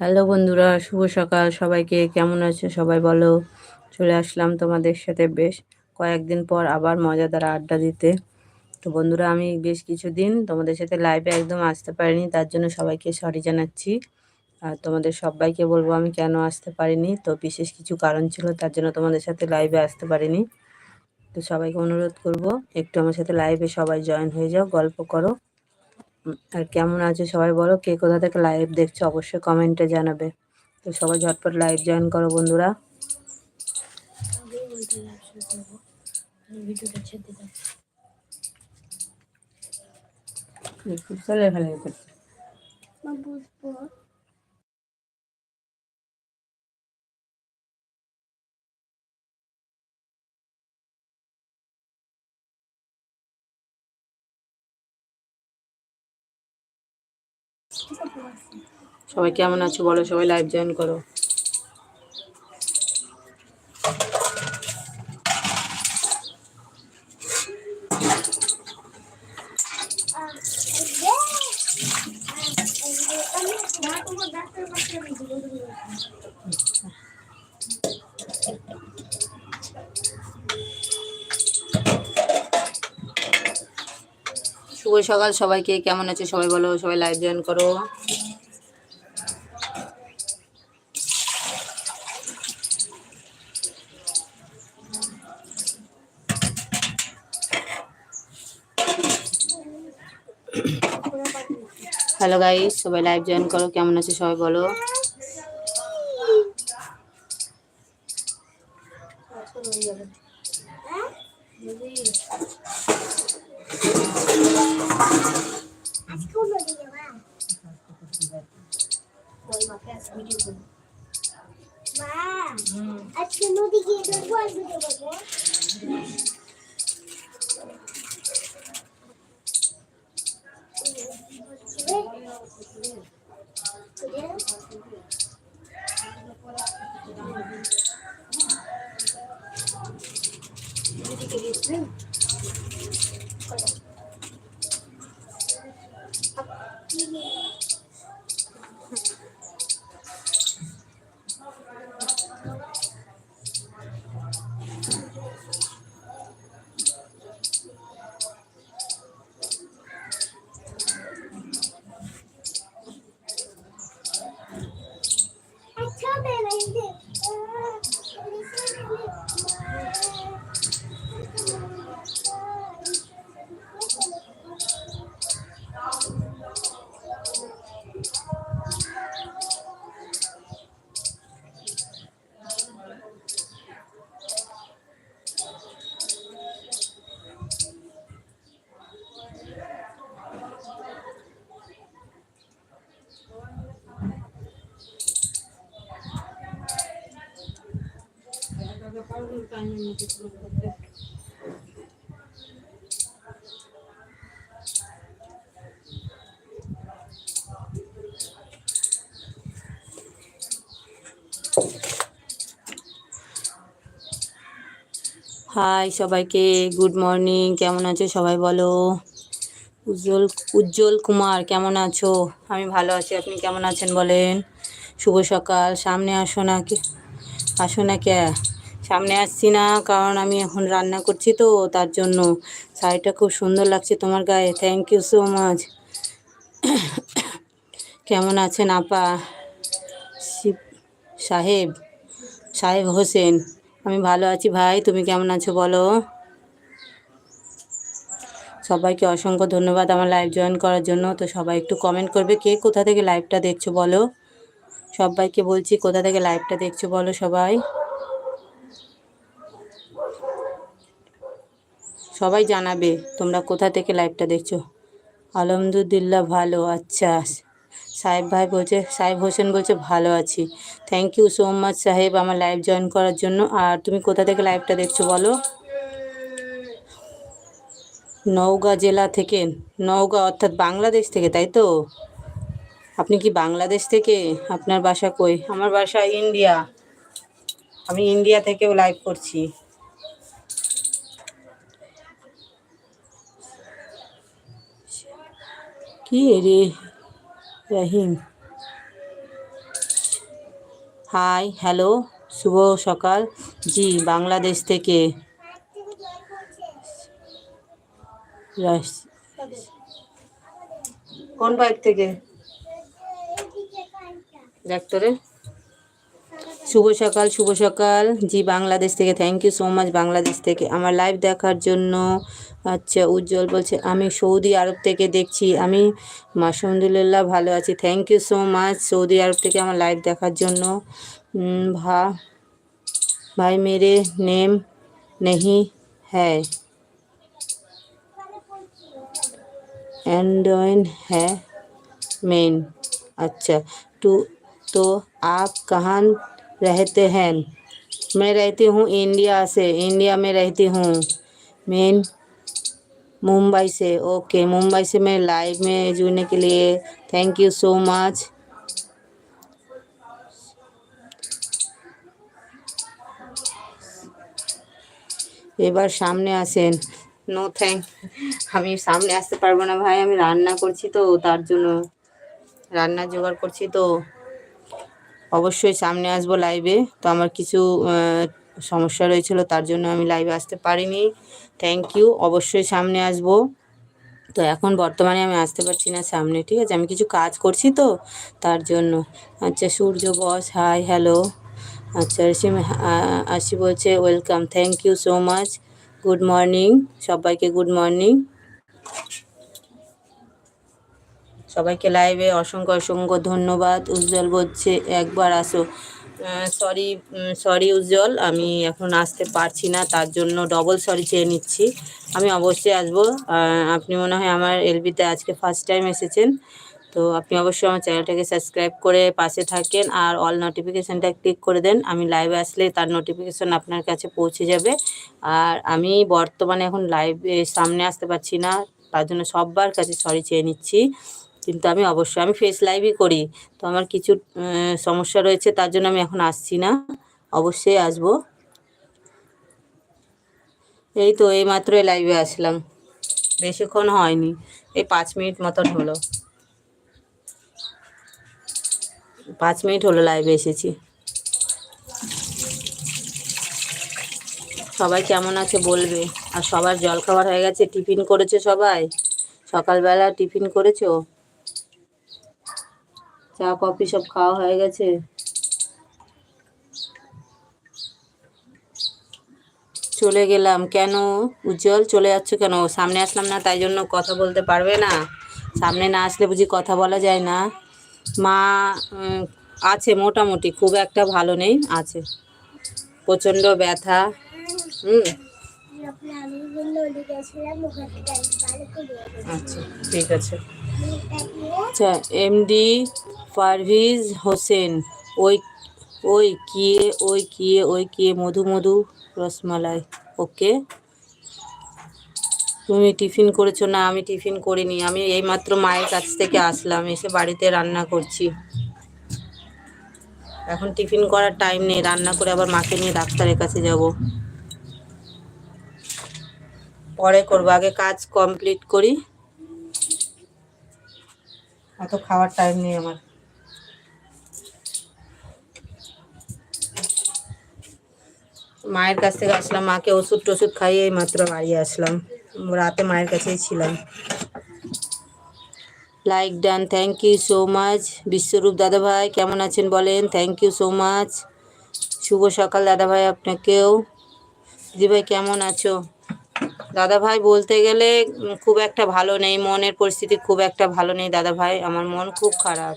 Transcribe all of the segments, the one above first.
Hello বন্ধুরা, শুভ সকাল। সবাইকে কেমন আছো? সবাই বলো। চলে আসলাম তোমাদের সাথে বেশ কয়েকদিন পর আবার মজাদার আড্ডা দিতে। তো বন্ধুরা, আমি বেশ কিছুদিন তোমাদের সাথে লাইভে একদম আসতে পারিনি, তার জন্য সবাইকে সরি জানাচ্ছি। আর তোমাদের সবাইকে বলব, আমি কেন আসতে পারিনি? তো বিশেষ কিছু কারণ ছিল, তার জন্য তোমাদের সাথে লাইভে আসতে পারিনি। তো সবাইকে অনুরোধ করব, একটু আমার সাথে লাইভে সবাই জয়েন হয়ে যাও, গল্প করো। আর কেমন আছে সবাই বলো? কে কোথা থেকে লাইভ দেখছ অবশ্যই কমেন্টে জানাবে। তো সবাই ঝটপট লাইভ জয়েন করো বন্ধুরা। চলে ফেলে সবাই কেমন আছো বলো সবাই লাইভ জয়েন করো শুভ সকাল, সবাইকে কেমন আছে? সবাই বলো, সবাই লাইভ জয়েন করো। হ্যালো গাইস সবাই লাইভ জয়েন করো, কেমন আছে? সবাই বলো। soon. হাই সবাইকে, গুড মর্নিং, কেমন আছো সবাই বলো? উজ্জ্বল উজ্জ্বল কুমার, কেমন আছো? আমি ভালো আছি, আপনি কেমন আছেন বলেন? শুভ সকাল, সামনে আসো না আসো না কে? সামনে আসছি না, কারণ আমি এখন রান্না করছি তো, তার জন্য শাড়িটা খুব সুন্দর লাগছে তোমার গায়ে। থ্যাংক ইউ সো মাচ কেমন আছেন আপা? সাহেব সাহেব হোসেন, আমি ভালো আছি ভাই, তুমি কেমন আছো বলো? সবাইকে অসংখ্য ধন্যবাদ আমার লাইভ জয়েন করার জন্য। তো সবাই একটু কমেন্ট করবে, কে কোথা থেকে লাইভটা দেখছ বলো? সবাইকে বলছি কোথা থেকে লাইভটা দেখছ বলো সবাই। সবাই জানাবে তোমরা কোথা থেকে লাইভটা দেখছ। আলহামদুলিল্লাহ ভালো আচ্ছা। সাহেব ভাই বলছে, সাহেব হোসেন বলছে, ভালো আছি। থ্যাংক ইউ সো মাচ সাহেব আমার লাইভ জয়েন করার জন্য। আর তুমি কোথা থেকে লাইভটা দেখছ বলো? নওগাঁ জেলা থেকে, নওগাঁ অর্থাৎ বাংলাদেশ থেকে, তাই তো? আপনি কি বাংলাদেশ থেকে? আপনার বাসা কই? আমার বাসা ইন্ডিয়া। আমি ইন্ডিয়া থেকেও লাইভ করছি। কি রে? রাহিম। হাই হ্যালো শুভ সকাল। জি বাংলাদেশ থেকে। কোন বাইক থেকে? ডাক্তারে। শুভ সকাল শুভ সকাল। জি বাংলাদেশ থেকে। Thank you so much Bangladesh থেকে। আমার লাইভ দেখার জন্য আচ্ছা উজ্জ্বল বলছে আমি সৌদি আরব থেকে দেখছি আমি মাসুমদুলিল্লাহ ভালো আছি thank you so much Saudi Arab থেকে আমার লাইভ দেখার জন্য উম, ভা भाई मेरे नेम नहीं है एंडोइन है मेन अच्छा तो तो आप कहाँ रहते हैं मैं रहती हूँ इंडिया से इंडिया में रहती हूँ मेन मुंबई से ओके मुंबई से मैं लाइव में जुड़ने के लिए थैंक यू सो मच এবার সামনে আসেন নো থ্যাংক আমি সামনে আসতে পারবো না ভাই আমি রান্না করছি তো তার জন্য রান্না জোগাড় করছি তো অবশ্যই সামনে আসবো লাইভে তো আমার কিছু আহ, সমস্যা রয়েছিল, তার জন্য আমি লাইভে আসতে পারিনি। থ্যাংক ইউ অবশ্যই সামনে আসব। তো এখন বর্তমানে আমি আসতে পারছি না সামনে, ঠিক আছে? আমি কিছু কাজ করছি তো, তার জন্য। আচ্ছা সূর্য বস হাই হ্যালো আচ্ছা রিসিম আসি বলছে welcome thank you so much good morning সবাইকে গুড মর্নিং সবাইকে লাইভে অসংখ্য অসংখ্য ধন্যবাদ। উজ্জ্বল বলছে, একবার আসো। সরি সরি উজ্জ্বল, আমি এখন আসতে পারছি না, তার জন্য ডবল সরি চেয়ে নিচ্ছি। আমি অবশ্যই আসব। আপনি মনে হয় আমার এলবিতে আজকে ফার্স্ট টাইম এসেছেন, তো আপনি অবশ্যই আমার চ্যানেলটাকে সাবস্ক্রাইব করে পাশে থাকেন আর অল নোটিফিকেশানটা ক্লিক করে দেন। আমি লাইভে আসলে তার নোটিফিকেশান আপনার কাছে পৌঁছে যাবে। আর আমি বর্তমানে এখন লাইভে সামনে আসতে পারছি না, তার জন্য সবার কাছে সরি চেয়ে নিচ্ছি। কিন্তু আমি অবশ্যই, আমি ফেস লাইভই করি। তো আমার কিছু সমস্যা রয়েছে, তার জন্য আমি এখন আসছি না। অবশ্যই আসব। এই তো, এই মাত্র লাইভে আসলাম। বেশিক্ষণ হয়নি, এই পাঁচ মিনিট মতন হলো। পাঁচ মিনিট হলো লাইভে এসেছি। সবাই কেমন আছে বলবে? আর সবার জলখাবার হয়ে গেছে, টিফিন করেছে সবাই? সকালবেলা টিফিন করেছ? চা কফি সব খাওয়া হয়ে গেছে। চলে গেলাম। কেন? উজ্জ্বল চলে যাচ্ছ কেন? সামনে আসলাম না তাই জন্য কথা বলতে পারবে না। সামনে না আসলে বুঝি কথা বলা যায় না। মা আছে মোটামুটি খুব একটা ভালো নেই আছে। প্রচণ্ড ব্যথা। হুম। আচ্ছা ঠিক আছে। এমডি পারভিজ হোসেন, ওই ওই কিয়ে ওই কিয়ে ওই কিয়ে, মধু মধু রসমালাই, ওকে? তুমি টিফিন করেছ? না, আমি টিফিন করিনি। আমি এইমাত্র মায়ের কাছ থেকে আসলাম, এসে বাড়িতে রান্না করছি। এখন টিফিন করার টাইম নেই, রান্না করে আবার মাকে নিয়ে ডাক্তারের কাছে যাব। পরে করব, আগে কাজ কমপ্লিট করি। অত খাওয়ার টাইম নেই আমার। মায়ের কাছ থেকে আসলাম, মাকে ওষুধ টষুধ খাইয়ে এই মাত্র বাড়ি আসলাম। রাতে মায়ের কাছেই ছিলাম। Like done thank you so much Biswarup দাদা ভাই কেমন আছেন বলেন? থ্যাংক ইউ সো মাচ শুভ সকাল দাদা ভাই আপনাকেও। দিদিভাই, কেমন আছো? দাদা ভাই বলতে গেলে খুব একটা ভালো নেই, মনের পরিস্থিতি খুব একটা ভালো নেই দাদা ভাই আমার মন খুব খারাপ।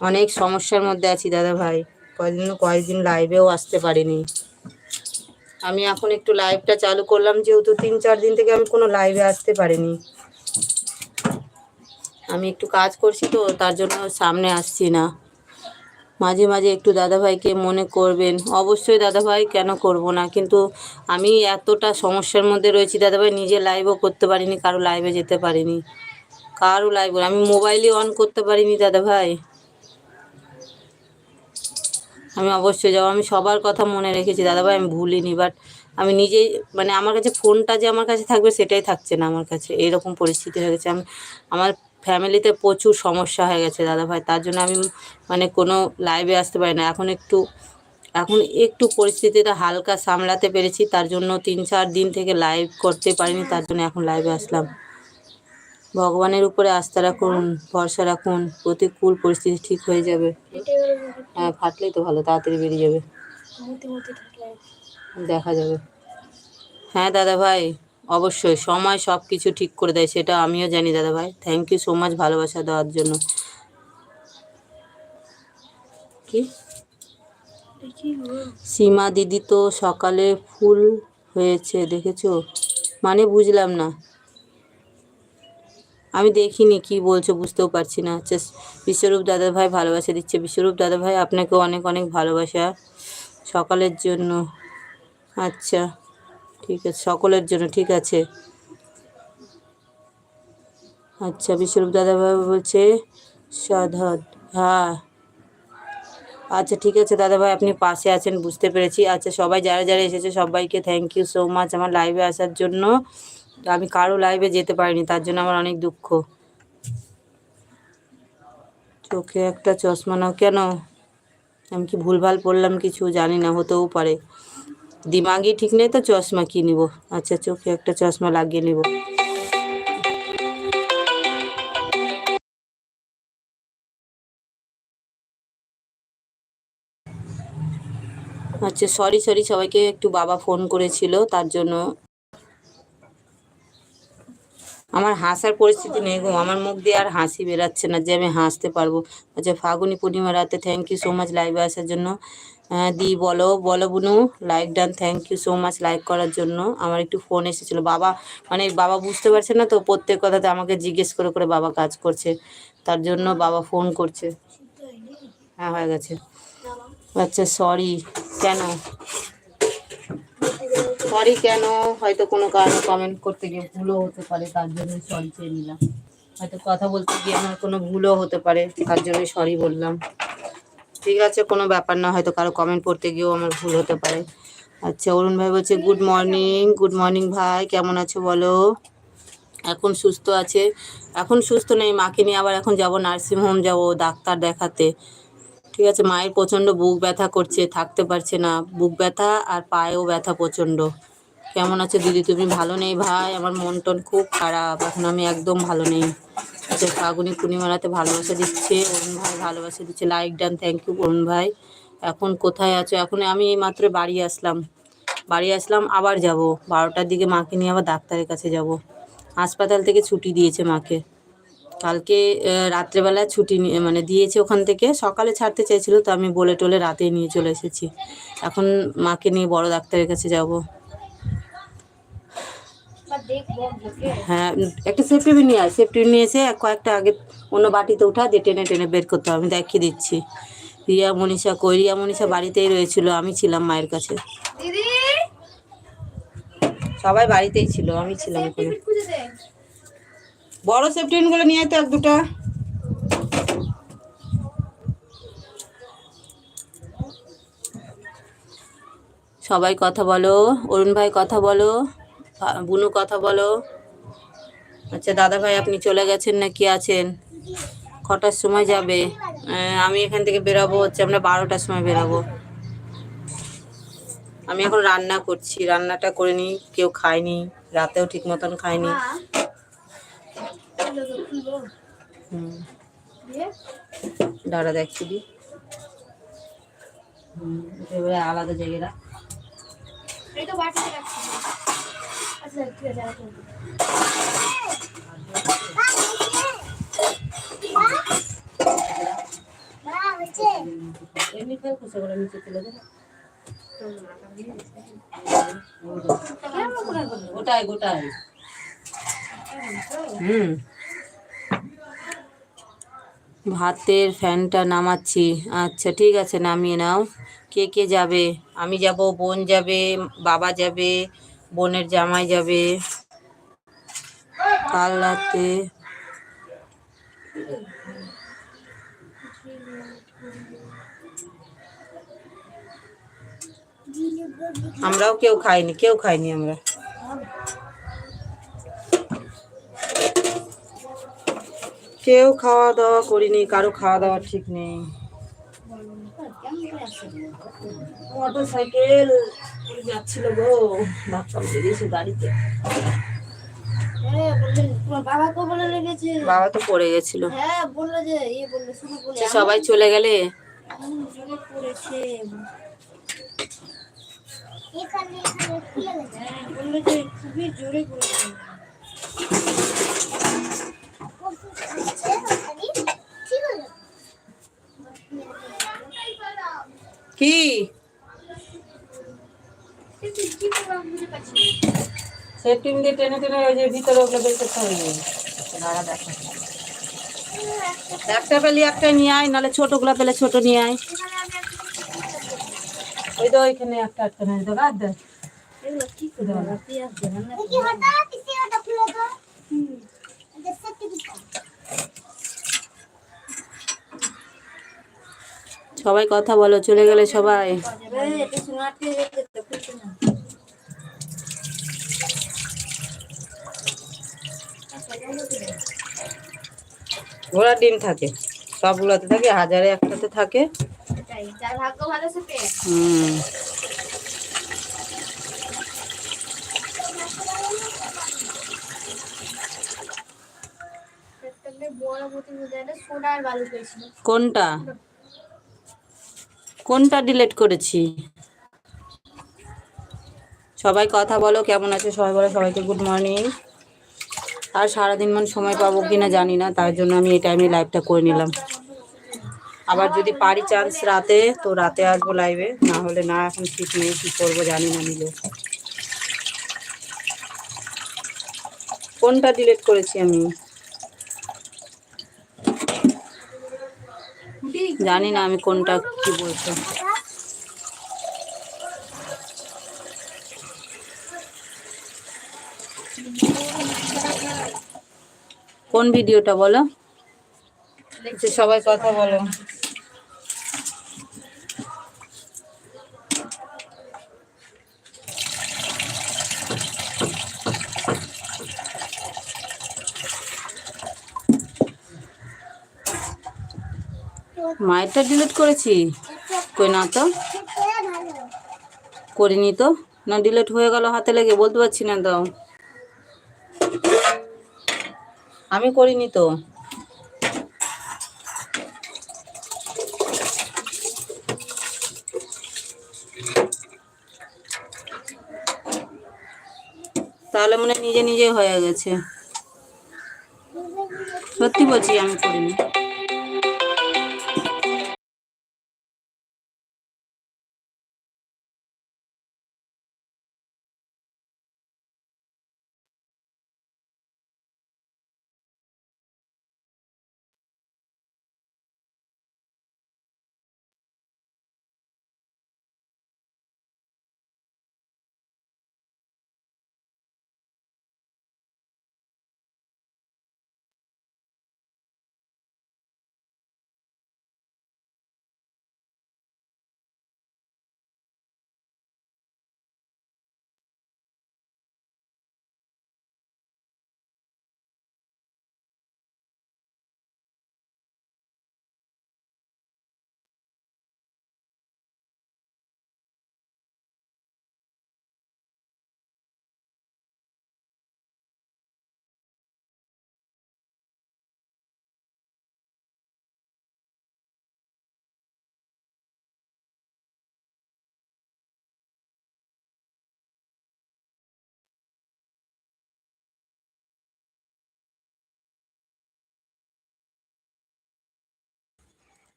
অনেক সমস্যার মধ্যে আছি দাদা ভাই কয়েকদিন কয়েকদিন লাইভেও আসতে পারিনি। আমি এখন একটু লাইভটা চালু করলাম, যেহেতু তিন, চার দিন থেকে আমি কোনো লাইভে আসতে পারিনি। আমি একটু কাজ করছি তো, তার জন্য সামনে আসছি না। মাঝে মাঝে একটু দাদাভাইকে মনে করবেন। অবশ্যই দাদাভাই কেন করব না? কিন্তু আমি এতটা সমস্যার মধ্যে রয়েছি, দাদাভাই নিজে লাইভও করতে পারিনি, কারও লাইভে যেতে পারিনি। কারও লাইভ আমি মোবাইলই অন করতে পারিনি দাদাভাই। আমি অবশ্যই যাব, আমি সবার কথা মনে রেখেছি, দাদাভাই আমি ভুলিনি বাট আমি নিজেই মানে আমার কাছে ফোনটা যে আমার কাছে থাকবে, সেটাই থাকছে না আমার কাছে। এইরকম পরিস্থিতি হয়ে গেছে। আমি, আমার ফ্যামিলিতে প্রচুর সমস্যা হয়ে গেছে দাদা ভাই তার জন্য আমি মানে কোনো লাইভে আসতে পারি না। এখন একটু এখন একটু পরিস্থিতিটা হালকা সামলাতে পেরেছি, তার জন্য তিন চার দিন থেকে লাইভ করতে পারিনি, তার জন্য এখন লাইভে আসলাম। ভগবানের উপরে আস্থা রাখুন, ভরসা রাখুন, প্রতিকূল পরিস্থিতি ঠিক হয়ে যাবে। হ্যাঁ ফাটলেই তো ভালো, তাড়াতাড়ি বেরিয়ে যাবে। দেখা যাবে। হ্যাঁ দাদা ভাই অবশ্যই, সময় সব কিছু ঠিক করে দেয়, সেটা আমিও জানি দাদা ভাই থ্যাংক ইউ সো মাচ ভালোবাসা দেওয়ার জন্য। কি? সীমা দিদি তো সকালে ফুল হয়েছে, দেখেছ? মানে বুঝলাম না। আমি দেখিনি কি বলছো, বুঝতেও পারছি না। আচ্ছা বিশ্বরূপ দাদা ভাই ভালোবাসা দিচ্ছে। বিশ্বরূপ দাদা ভাই আপনাকে অনেক অনেক ভালোবাসা সকালের জন্য। আচ্ছা। ঠিক আছে, সকলের জন্য ঠিক আছে। আচ্ছা বিশ্বরূপ দাদা ভাই বলছে সাধত হ্যাঁ। আচ্ছা ঠিক আছে দাদা ভাই আপনি পাশে আছেন, বুঝতে পেরেছি। আচ্ছা সবাই যারা যারা এসেছে, সবাইকে থ্যাংক ইউ সো মাচ আমার লাইভে আসার জন্য। আমি কারও লাইভে যেতে পারিনি, তার জন্য আমার অনেক দুঃখ। চোখে একটা চশমা নাও, কেন? আমি কি ভুলভাল পড়লাম কিছু? জানি না, হতেও পারে। দিমাগই ঠিক নেই তো চশমা কি নিব আচ্ছা চোখে একটা চশমা লাগিয়ে নিব আচ্ছা সরি সরি সবাইকে একটু বাবা ফোন করেছিল, তার জন্য। আমার হাসার পরিস্থিতি নেই গো, আমার মুখ দিয়ে আর হাসি বেরাচ্ছে না যে আমি হাসতে পারব। আচ্ছা ফাগুনি পূর্ণিমা রাতে থ্যাংক ইউ সো মাচ লাইভে আসার জন্য। দি, বলো বলো বুনু like done thank you so much like করার জন্য। আমার একটু ফোন এসেছিল। বাবা মানে বাবা বুঝতে পারছে না তো, প্রত্যেক কথাতে আমাকে জিজ্ঞেস করে করে বাবা কাজ করছে। তার জন্য বাবা ফোন করছে। হ্যাঁ হয়ে গেছে। আচ্ছা সরি কেন? সরি কেন? হয়তো কোনো কারণে কমেন্ট করতে গিয়ে ভুলও হতে পারে, তার জন্য সরি চেয়ে নিলাম। হয়তো কথা বলতে গিয়ে আমার কোনো ভুলও হতে পারে, তার জন্য সরি বললাম। ঠিক আছে, কোনো ব্যাপার না, হয়তো কারও কমেন্ট পড়তে গিয়েও আমার ভুল হতে পারে। আচ্ছা অরুণ ভাই বলছে গুড মর্নিং গুড মর্নিং ভাই, কেমন আছো বলো? এখন সুস্থ আছে, এখন সুস্থ নেই, মাকে নিয়ে আবার এখন যাব নার্সিংহোম যাব ডাক্তার দেখাতে। ঠিক আছে, মায়ের প্রচণ্ড বুক ব্যথা করছে, থাকতে পারছে না, বুক ব্যথা আর পায়েও ব্যথা প্রচণ্ড। কেমন আছে দিদি? তুমি ভালো নেই ভাই? আমার মন টন খুব খারাপ, এখন আমি একদম ভালো নেই। আচ্ছা ফাগুনি পূর্ণিমা রাতে ভালোবাসা দিচ্ছে, অরুণ ভাই ভালোবাসা দিচ্ছে like done thank you Arun ভাই। এখন কোথায় আছো? এখন আমি মাত্র বাড়ি আসলাম। বাড়ি আসলাম, আবার যাব। বারোটার দিকে মাকে নিয়ে আবার ডাক্তারের কাছে যাব। হাসপাতাল থেকে ছুটি দিয়েছে মাকে। কালকে রাত্রেবেলা ছুটি নিয়ে মানে দিয়েছে ওখান থেকে। সকালে ছাড়তে চাইছিল তো আমি বলে টলে রাতে নিয়ে চলে এসেছি। এখন মাকে নিয়ে বড় ডাক্তারের কাছে যাব। হ্যাঁ একটা সেফটি নিয়ে আয় সেফটি নিয়ে এসে কয়েকটা আগে অন্য বাটিতে উঠা দিয়ে টেনে টেনে বের করতে হবে। আমি দেখিয়ে দিচ্ছি। রিয়া মনীষা কই? রিয়া মনীষা বাড়িতেই রয়েছিল আমি ছিলাম মায়ের কাছে। সবাই বাড়িতেই ছিল আমি ছিলাম ওখানে বড় সেফটিনগুলো নিয়ে আয় তো এক দুটা। সবাই কথা বলো অরুণ ভাই কথা বলো। বুনু কথা বলো। আচ্ছা দাদা ভাই আপনি চলে গেছেন না কি আছেন? কটার সময় যাবে? আমি এখান থেকে বেরাবো হচ্ছে, আমরা বারোটার সময় বেরাবো। আমি এখন রান্না করছি, রান্নাটা করে নিই, কেউ খায়নি, রাতেও ঠিক মতন খায়নি। হুম। দাঁড়া দেখছি দি। আলাদা জায়গাটা গোটাই গোটাই হুম। ভাতের ফ্যানটা নামাচ্ছি। আচ্ছা ঠিক আছে, নামিয়ে নাও। কে কে যাবে? আমি যাব, বোন যাবে, বাবা যাবে বোনের জামাই যাবে। কাল রাতে আমরাও কেউ খাইনি কেউ খাইনি আমরা। কেউ খাওয়া দাওয়া করিনি কারও খাওয়া দাওয়া ঠিক নেই। মোটর সাইকেল যাচ্ছিল গো। গাড়িতে হ্যাঁ বাবা তো পড়ে গেছিল। হ্যাঁ সবাই চলে গেলে? হ্যাঁ জোরে পড়েছে কি কি করলাম বুঝতে পারছি না। সে টিম দিয়ে টেনে টেনে ওই যে ভিতরে ওগুলো বের করতে হবে একটা পেলে একটা নিয়ে আয় নাহলে ছোটগুলো পেলে ছোট নিয়ে আয়। ওই তো ওইখানে একটা একটা নিয়ে দেবো দেখ কি করে হবে? পেঁয়াজ দেবেন না সবাই কথা বলো চলে গেলে সবাই। ঘোড়ার ডিম থাকে সবগুলোতে থাকে হাজারে একটাতে থাকে। হুম কোনটা কোনটা ডিলেট করেছি? সবাই কথা বলো, কেমন আছে? সবাই বলো, সবাইকে গুড মর্নিং আর সারাদিন মান সময় পাবো কিনা জানি না, তার জন্য আমি এই টাইমে লাইভটা করে নিলাম। আবার যদি পারি চান্স রাতে, তো রাতে আসব লাইভে না হলে না, এখন ঠিক নেই, কী করব জানি না নিলে কোনটা ডিলেট করেছি আমি? জানি না আমি কোনটা কি বলছো। কোন ভিডিওটা বলো? সবাই কথা বলো। মায়েরটা ডিলিট করেছি? কই না তো? করিনি তো? না ডিলিট হয়ে গেল হাতে লেগে, বলতে পারছি না তো। আমি করিনি তো। তাহলে মনে নিজে নিজে হয়ে গেছে। সত্যি বলছি আমি করিনি।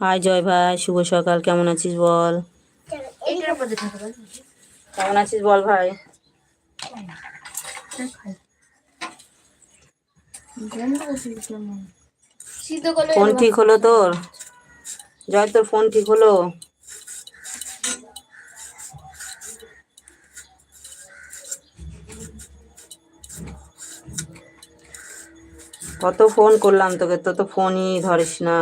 হাই জয় ভাই শুভ সকাল কেমন আছিস বল। কেমন আছিস বল ভাই? ফোন ঠিক হলো তোর? জয় তোর ফোন ঠিক হলো? কত ফোন করলাম তোকে তো তো ফোনই ধরিস না।